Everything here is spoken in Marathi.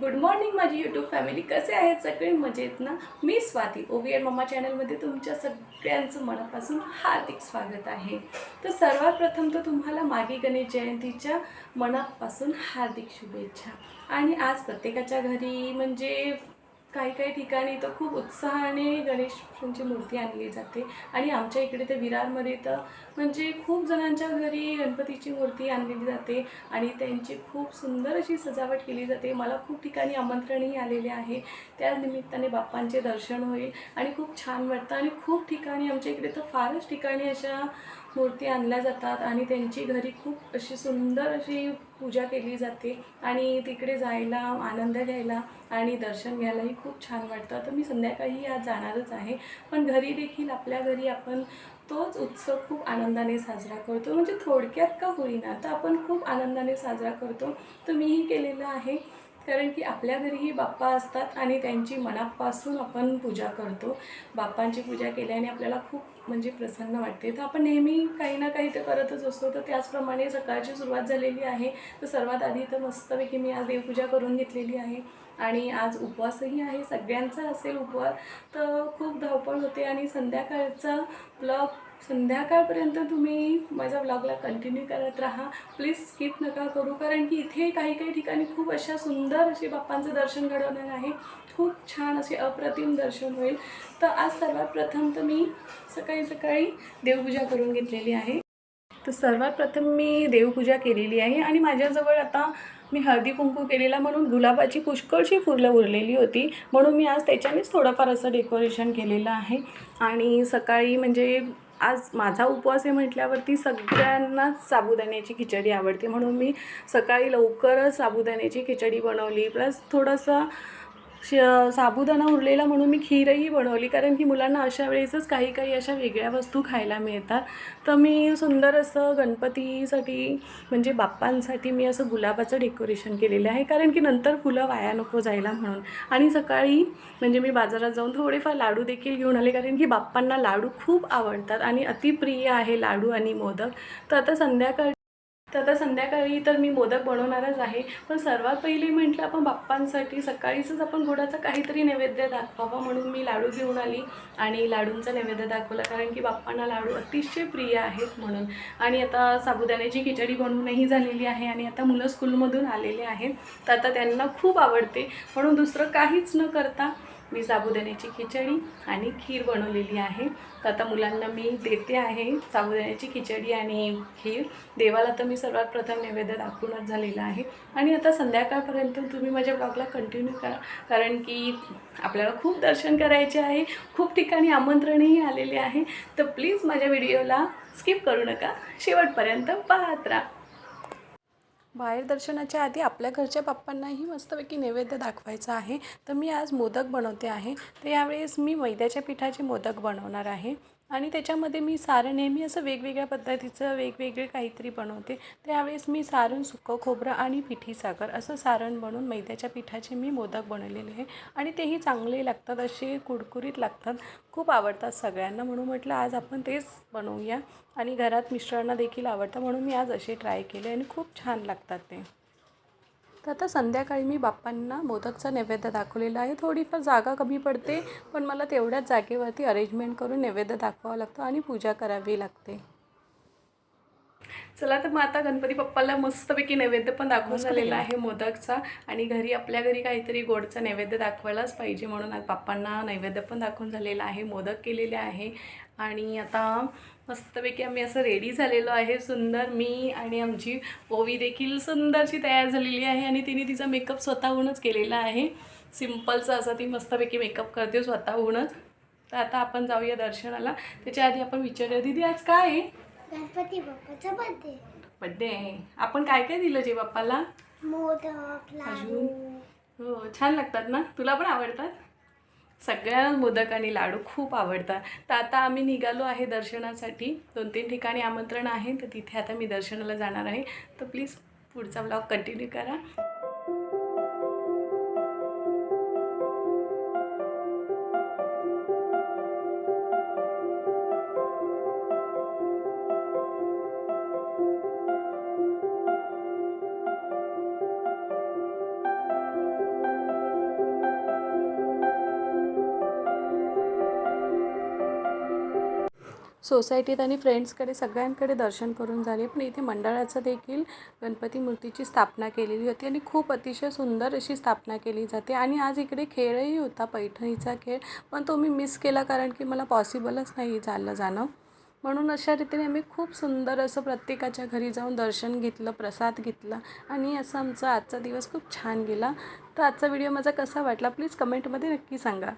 गुड मॉर्निंग माझी यूट्यूब फॅमिली कसे आहेत सगळे? मजेत ना? मी स्वाती. ओव्हीआर मम्मा चॅनलमध्ये तुमच्या सगळ्यांचं मनापासून हार्दिक स्वागत आहे. तर सर्वात प्रथम तर तुम्हाला मागे गणेश जयंतीच्या मनापासून हार्दिक शुभेच्छा. आणि आज प्रत्येकाच्या घरी म्हणजे काही काही ठिकाणी तर खूप उत्साहाने गणेशांची मूर्ती आणली जाते. आणि आमच्या इकडे तर विरारमध्ये तर म्हणजे खूप जणांच्या घरी गणपतीची मूर्ती आणलेली जाते आणि त्यांची खूप सुंदर अशी सजावट केली जाते. मला खूप ठिकाणी आमंत्रणही आलेले आहे. त्या निमित्ताने बाप्पांचे दर्शन होईल आणि खूप छान वाटतं. आणि खूप ठिकाणी आमच्या इकडे तर फारच ठिकाणी अशा मूर्ती आणल्या जातात आणि त्यांची घरी खूप अशी सुंदर अशी पूजा केली जाते. आणि तिकडे जायला आनंद घ्यायला आणि दर्शन घ्यायलाही खूप छान वाटतं. तर मी संध्याकाळी आज जाणारच आहे. पण घरी देखील आपल्या घरी आपण तोच उत्सव खूप आनंदाने साजरा करतो. म्हणजे थोडक्यात का होईना तर आपण खूप आनंदाने साजरा करतो. तर मीही केलेलं आहे. कारण की आपल्या घरीही बाप्पा असतात आणि त्यांची मनापासून आपण पूजा करतो. बाप्पांची पूजा केल्याने आपल्याला खूप म्हणजे प्रसन्न वाटते. तर आपण नेहमी काही ना काही तर करतच असतो. तर त्याचप्रमाणे सकाळची सुरुवात झालेली आहे. तर सर्वात आधी तर मस्तपैकी मी आज देवपूजा करून घेतलेली आहे. आणि आज उपवासही आहे. सगळ्यांचा असेल उपवास तर खूप धावपळ होते आणि संध्याकाळचा प्लग संध्याकाळपर्यंत तुम्ही माझ्या ब्लॉगला कंटिन्यू करत राहा. प्लीज स्किप नका करू कारण की इथे काही काही ठिकाणी खूप अशा सुंदर असे बाप्पांचं दर्शन घडवणार आहे. खूप छान असे अप्रतिम दर्शन होईल. तर आज सर्वात प्रथम तर मी सकाळी सकाळी देवपूजा करून घेतलेली आहे. तर सर्वात प्रथम मी देवपूजा केलेली आहे आणि माझ्याजवळ आता मी हळदी कुंकू केलेला म्हणून गुलाबाची पुष्कळशी फुलं उरलेली होती. म्हणून मी आज त्याच्यानेच थोडंफार असं डेकोरेशन केलेलं आहे. आणि सकाळी म्हणजे आज माझा उपवास आहे म्हटल्यावरती सगळ्यांनाच साबुदाण्याची खिचडी आवडते. म्हणून मी सकाळी लवकरच साबुदाण्याची खिचडी बनवली. प्लस थोडंसं श साबुदाणा उरलेला म्हणून मी खीरही बनवली. कारण की मुलांना अशा वेळेसच काही काही अशा वेगळ्या वस्तू खायला मिळतात. तर मी सुंदर असं गणपतीसाठी म्हणजे बाप्पांसाठी मी असं गुलाबाचं डेकोरेशन केलेलं आहे. कारण की नंतर फुलं वाया नको जायला म्हणून. आणि सकाळी म्हणजे मी बाजारात जाऊन थोडेफार लाडू देखील घेऊन आले. कारण की बाप्पांना लाडू खूप आवडतात. आणि अतिप्रिय आहे लाडू आणि मोदक. तर आता संध्याकाळ तर आता संध्याकाळी तर मी मोदक बनवणारच आहे. पण सर्वात पहिले म्हटलं आपण बाप्पांसाठी सकाळीच आपण गोडाचा काहीतरी नैवेद्य दाखवावा म्हणून मी लाडू घेऊन आली. आणि लाडूंचा नैवेद्य दाखवला कारण की बाप्पांना लाडू अतिशय प्रिय आहेत म्हणून. आणि आता साबुदाण्याची खिचडी बनवूनही झालेली आहे आणि आता मुलं स्कूलमधून आलेले आहेत. तर आता त्यांना खूप आवडते. म्हणून दुसरं काहीच न करता मी साबुदाण्याची खिचडी आणि खीर बनवलेली आहे. तर आता मुलांना मी देते आहे साबुदाण्याची खिचडी आणि खीर. देवाला तर मी सर्वात प्रथम नैवेद्य दाखवूनच झालेलं आहे. आणि आता संध्याकाळपर्यंत तुम्ही माझ्या ब्लॉगला कंटिन्यू करा. कारण की आपल्याला खूप दर्शन करायचे आहे. खूप ठिकाणी आमंत्रणही आलेले आहे. तर प्लीज माझ्या व्हिडिओला स्किप करू नका. शेवटपर्यंत पाहत राहा. बाहेर दर्शनाच्या आधी आपल्या घरच्या बाप्पांनाही मस्तपैकी नैवेद्य दाखवायचा आहे. तर मी आज मोदक बनवते आहे. तर यावेळेस मी मैद्याच्या पिठाचे मोदक बनवणार आहे. आणि त्याच्यामध्ये मी सारण नेहमी असं वेगवेगळ्या पद्धतीचं वेगवेगळे काहीतरी बनवते. त्यावेळेस मी सारण सुकं खोबरं आणि पिठी साखर असं सारण बनवून मैद्याच्या पिठाचे मी मोदक बनवलेले आहे. आणि तेही चांगले लागतात असे कुरकुरीत लागतात. खूप आवडतात सगळ्यांना म्हणून म्हटलं आज आपण तेच बनवूया. आणि घरात मिस्टरांना देखील आवडतं म्हणून मी आज असे ट्राय केले आणि खूप छान लागतात ते. तर आता संध्याकाळी मी बाप्पांना मोदकचा नैवेद्य दाखवलेला आहे. थोडीफार जागा कमी पडते पण मला तेवढ्याच जागेवरती अरेंजमेंट करून नैवेद्य दाखवावं लागतं आणि पूजा करावी लागते. चला तर मग आता गणपती बाप्पाला मस्तपैकी नैवेद्य पण दाखवून झालेला आहे मोदकचा. आणि घरी आपल्या घरी काहीतरी गोडचा नैवेद्य दाखवायलाच पाहिजे म्हणून आज बाप्पांना नैवेद्य पण दाखवून झालेला आहे मोदक केलेले आहे. आणि आता मस्तपैकी आम्ही असं रेडी झालेलो आहे. सुंदर मी आणि आमची ओवी देखील सुंदरशी तयार झालेली आहे आणि तिने तिचा मेकअप स्वतःहूनच केलेला आहे. सिम्पलचा असा ती मस्तपैकी मेकअप करते स्वतःहूनच. तर आता आपण जाऊया दर्शनाला. त्याच्या आधी आपण विचारूया दीदी आज काय आहे? गणपती बाप्पाचा बर्थडे बड्डे आहे. आपण काय काय दिलं जे बाप्पाला? मोदक लाडू. हो छान लागतात ना? तुला पण आवडतात? सगळ्यांना मोदक आणि लाडू खूप आवडतात. तर आता आम्ही निघालो आहे दर्शनासाठी. दोन तीन ठिकाणी आमंत्रण आहे तर तिथे आता मी दर्शनाला जाणार आहे. तर प्लीज पुढचा ब्लॉग कंटिन्यू करा. सोसायटीत आणि फ्रेंड्सकडे सगळ्यांकडे दर्शन करून झाले. पण इथे मंडळाचं देखील गणपती मूर्तीची स्थापना केलेली होती आणि खूप अतिशय सुंदर अशी स्थापना केली जाते. आणि आज इकडे खेळही होता पैठणीचा खेळ. पण तो मी मिस केला कारण की मला पॉसिबलच नाही झालं जाणं. म्हणून अशा रीतीने आम्ही खूप सुंदर असं प्रत्येकाच्या घरी जाऊन दर्शन घेतलं प्रसाद घेतला आणि असं आमचा आजचा दिवस खूप छान गेला. तर आजचा व्हिडिओ माझा कसा वाटला प्लीज कमेंटमध्ये नक्की सांगा.